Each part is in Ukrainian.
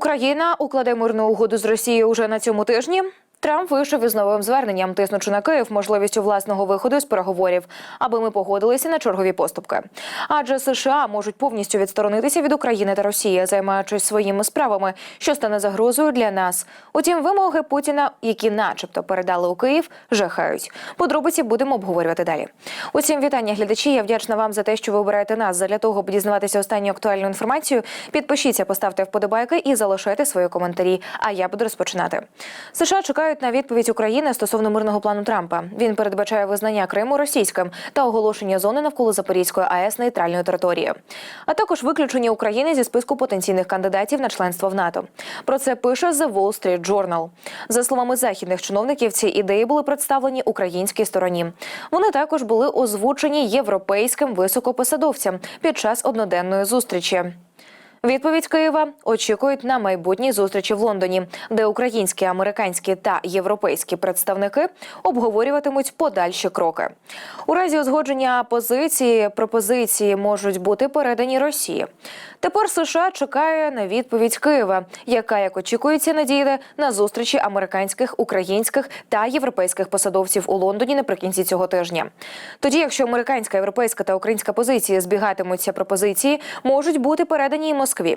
Україна укладе мирну угоду з Росією уже на цьому тижні. Трамп вийшов із новим зверненням, тиснучи на Київ можливістю власного виходу з переговорів, аби ми погодилися на чергові поступки. Адже США можуть повністю відсторонитися від України та Росії, займаючись своїми справами, що стане загрозою для нас. Утім, вимоги Путіна, які, начебто, передали у Київ, жахають. Подробиці будемо обговорювати далі. Усім вітання, глядачі. Я вдячна вам за те, що ви обираєте нас задля того, аби дізнаватися останню актуальну інформацію. Підпишіться, поставте вподобайки і залишайте свої коментарі. А я буду розпочинати. США чекають на відповідь України стосовно мирного плану Трампа. Він передбачає визнання Криму російським та оголошення зони навколо Запорізької АЕС нейтральною територією, а також виключення України зі списку потенційних кандидатів на членство в НАТО. Про це пише The Wall Street Journal. За словами західних чиновників, ці ідеї були представлені українській стороні. Вони також були озвучені європейським високопосадовцям під час одноденної зустрічі. Відповідь Києва очікують на майбутній зустрічі в Лондоні, де українські, американські та європейські представники обговорюватимуть подальші кроки. У разі узгодження позиції пропозиції можуть бути передані Росії. Тепер США чекає на відповідь Києва, яка як очікується надійде на зустрічі американських, українських та європейських посадовців у Лондоні наприкінці цього тижня. Тоді, якщо американська, європейська та українська позиції збігатимуться пропозиції, можуть бути передані і Москві.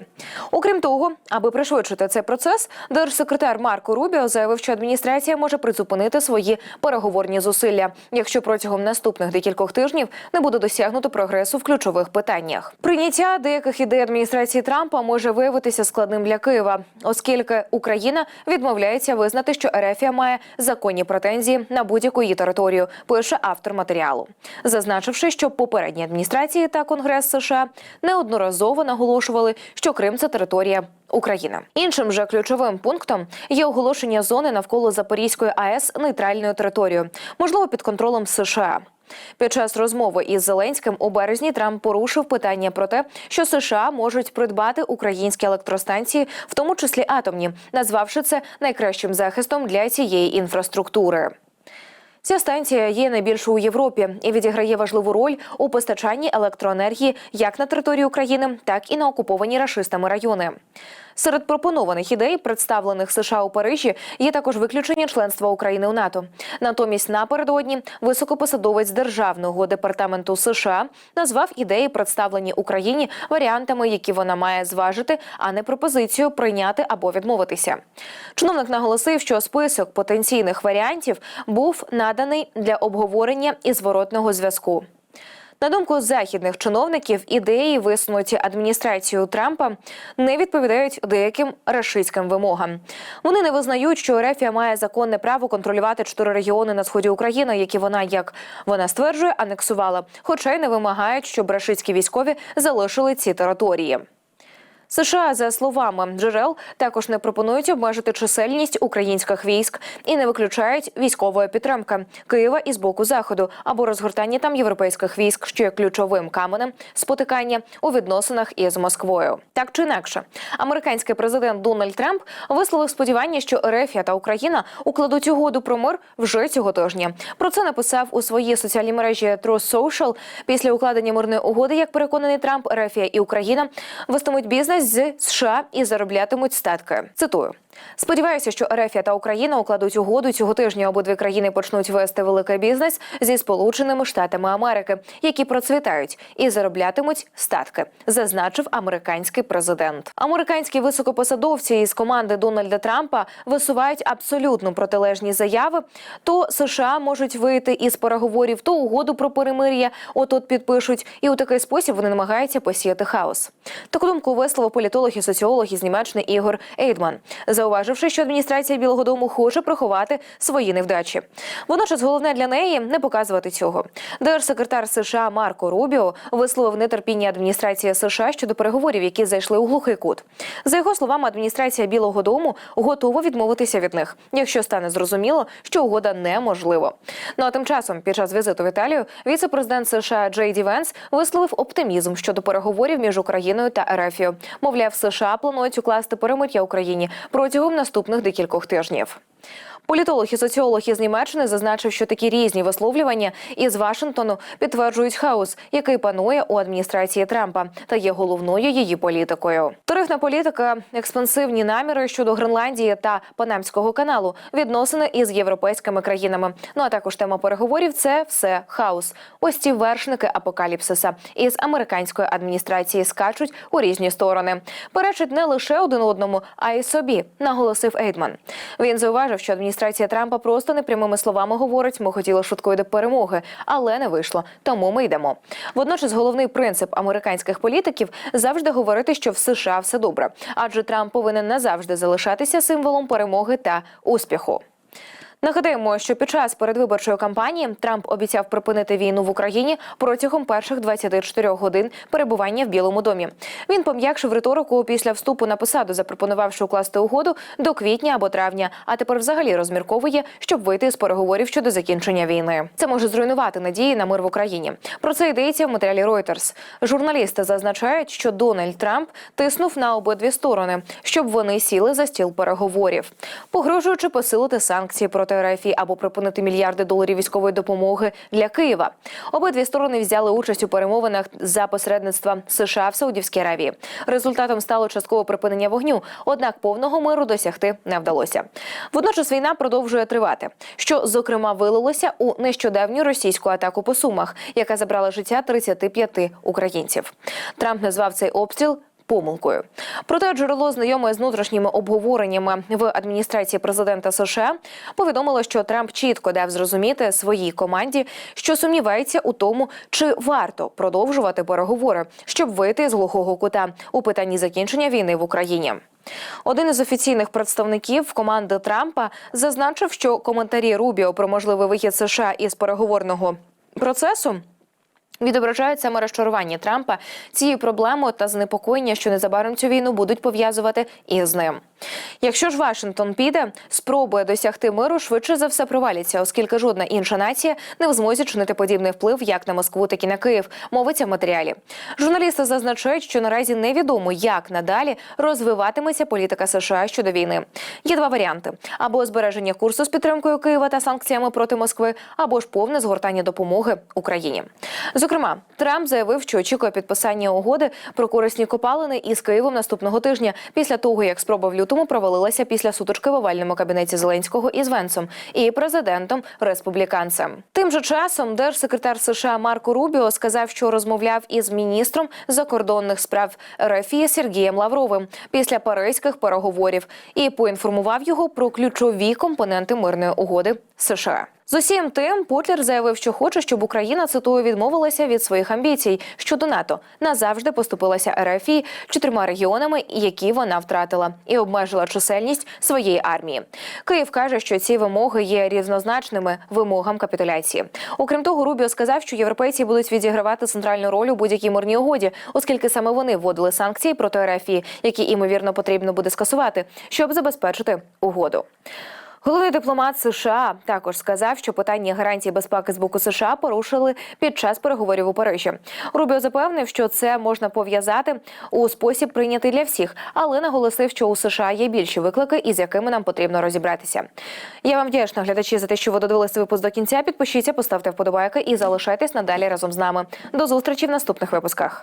Окрім того, аби пришвидшити цей процес, держсекретар Марко Рубіо заявив, що адміністрація може призупинити свої переговорні зусилля, якщо протягом наступних декількох тижнів не буде досягнуто прогресу в ключових питаннях. Прийняття деяких ідей адміністрації Трампа може виявитися складним для Києва, оскільки Україна відмовляється визнати, що Ерефія має законні претензії на будь-яку її територію. Пише автор матеріалу, зазначивши, що попередні адміністрації та Конгрес США неодноразово наголошували, що Крим це територія України. Іншим же ключовим пунктом є оголошення зони навколо Запорізької АЕС нейтральною територією, можливо, під контролем США. Під час розмови із Зеленським у березні Трамп порушив питання про те, що США можуть придбати українські електростанції, в тому числі атомні, назвавши це найкращим захистом для цієї інфраструктури. Ця станція є найбільшою у Європі і відіграє важливу роль у постачанні електроенергії як на території України, так і на окуповані рашистами райони. Серед пропонованих ідей, представлених США у Парижі, є також виключення членства України у НАТО. Натомість напередодні високопосадовець державного департаменту США назвав ідеї, представлені Україні, варіантами, які вона має зважити, а не пропозицію прийняти або відмовитися. Чиновник наголосив, що список потенційних варіантів був наданий для обговорення і зворотного зв'язку. На думку західних чиновників, ідеї, висунуті адміністрацією Трампа, не відповідають деяким рашистським вимогам. Вони не визнають, що Ерефія має законне право контролювати чотири регіони на сході України, які вона, як вона стверджує, анексувала, хоча й не вимагають, щоб рашистські військові залишили ці території. США, за словами джерел, також не пропонують обмежити чисельність українських військ і не виключають військової підтримки Києва із боку заходу або розгортання там європейських військ, що є ключовим каменем спотикання у відносинах із Москвою. Так чи інакше, американський президент Дональд Трамп висловив сподівання, що Ерефія та Україна укладуть угоду про мир вже цього тижня. Про це написав у своїй соціальній мережі Truth Social. Після укладення мирної угоди, як переконаний Трамп, Ерефія і Україна вестимуть бізнес з США і зароблятимуть статки. Цитую. Сподіваюся, що Ерефія та Україна укладуть угоду цього тижня. Обидві країни почнуть вести великий бізнес зі Сполученими Штатами Америки, які процвітають і зароблятимуть статки, зазначив американський президент. Американські високопосадовці із команди Дональда Трампа висувають абсолютно протилежні заяви. То США можуть вийти із переговорів, то угоду про перемир'я отут підпишуть, і у такий спосіб вони намагаються посіяти хаос. Таку думку висловив політолог і соціолог із Німеччини Ігор Ейдман зауваживши, що адміністрація Білого Дому хоче приховати свої невдачі. Водночас головне для неї не показувати цього. Держсекретар США Марко Рубіо висловив нетерпіння адміністрації США щодо переговорів, які зайшли у глухий кут. За його словами, адміністрація Білого Дому готова відмовитися від них, якщо стане зрозуміло, що угода неможлива. Ну а тим часом, під час візиту в Італію, віце-президент США Джей Ді Венс висловив оптимізм щодо переговорів між Україною та Ерефією. Мовляв, США планують укласти перемир'я Україні протягом наступних декількох тижнів. Політолог і соціолог із Німеччини зазначив, що такі різні висловлювання із Вашингтону підтверджують хаос, який панує у адміністрації Трампа та є головною її політикою. Тарифна політика, експансивні наміри щодо Гренландії та Панамського каналу, відносини із європейськими країнами. Ну а також тема переговорів це все хаос. Ось ці вершники апокаліпсиса із американської адміністрації скачуть у різні сторони. Перечить не лише один одному, а й собі, наголосив Ейдман. Він зауважив, що адміністрація Трампа просто непрямими словами говорить: ми хотіли швидкої до перемоги, але не вийшло. Тому ми йдемо. Водночас, головний принцип американських політиків завжди говорити, що в США все добре, адже Трамп повинен назавжди залишатися символом перемоги та успіху. Нагадаємо, що під час передвиборчої кампанії Трамп обіцяв припинити війну в Україні протягом перших 24 годин перебування в Білому домі. Він пом'якшив риторику після вступу на посаду, запропонувавши укласти угоду до квітня або травня. А тепер взагалі розмірковує, щоб вийти з переговорів щодо закінчення війни. Це може зруйнувати надії на мир в Україні. Про це йдеться в матеріалі Reuters. Журналісти зазначають, що Дональд Трамп тиснув на обидві сторони, щоб вони сіли за стіл переговорів, погрожуючи посилити санкції проти РФ або припинити мільярди доларів військової допомоги для Києва. Обидві сторони взяли участь у перемовинах за посередництва США в Саудівській Аравії. Результатом стало часткове припинення вогню, однак повного миру досягти не вдалося. Водночас війна продовжує тривати, що зокрема вилилося у нещодавню російську атаку по сумах, яка забрала життя 35 українців. Трамп назвав цей обстріл. Помилкою, проте джерело знайоме з внутрішніми обговореннями в адміністрації президента США повідомило, що Трамп чітко дав зрозуміти своїй команді, що сумнівається у тому, чи варто продовжувати переговори, щоб вийти з глухого кута у питанні закінчення війни в Україні. Один із офіційних представників команди Трампа зазначив, що коментарі Рубіо про можливий вихід США із переговорного процесу. Відображають саме розчарування Трампа цією проблемою та занепокоєння, що незабаром цю війну будуть пов'язувати із ним. Якщо ж Вашингтон піде, спробує досягти миру, швидше за все проваляться, оскільки жодна інша нація не в змозі чинити подібний вплив як на Москву, так і на Київ. Мовиться в матеріалі. Журналісти зазначають, що наразі невідомо, як надалі розвиватиметься політика США щодо війни. Є два варіанти: або збереження курсу з підтримкою Києва та санкціями проти Москви, або ж повне згортання допомоги Україні. Зокрема, Трамп заявив, що очікує підписання угоди про корисні копалини із Києвом наступного тижня, після того як спроба в лютому провалилася після сутички в овальному кабінеті Зеленського із Венсом і президентом республіканцем. Тим же часом держсекретар США Марко Рубіо сказав, що розмовляв із міністром закордонних справ РФ Сергієм Лавровим після паризьких переговорів і поінформував його про ключові компоненти мирної угоди США. З усім тим, Потлер заявив, що хоче, щоб Україна цитую відмовилася від своїх амбіцій щодо НАТО, назавжди поступилася РФІ чотирма регіонами, які вона втратила, і обмежила чисельність своєї армії. Київ каже, що ці вимоги є рівнозначними вимогам капітуляції. Окрім того, Рубіо сказав, що європейці будуть відігравати центральну роль у будь-якій мирній угоді, оскільки саме вони вводили санкції проти РФІ, які імовірно потрібно буде скасувати, щоб забезпечити угоду. Головний дипломат США також сказав, що питання гарантії безпеки з боку США порушили під час переговорів у Парижі. Рубіо запевнив, що це можна пов'язати у спосіб прийнятий для всіх, але наголосив, що у США є більші виклики, із якими нам потрібно розібратися. Я вам вдячна, глядачі, за те, що ви додивилися випуск до кінця. Підпишіться, поставте вподобайки і залишайтесь надалі разом з нами. До зустрічі в наступних випусках.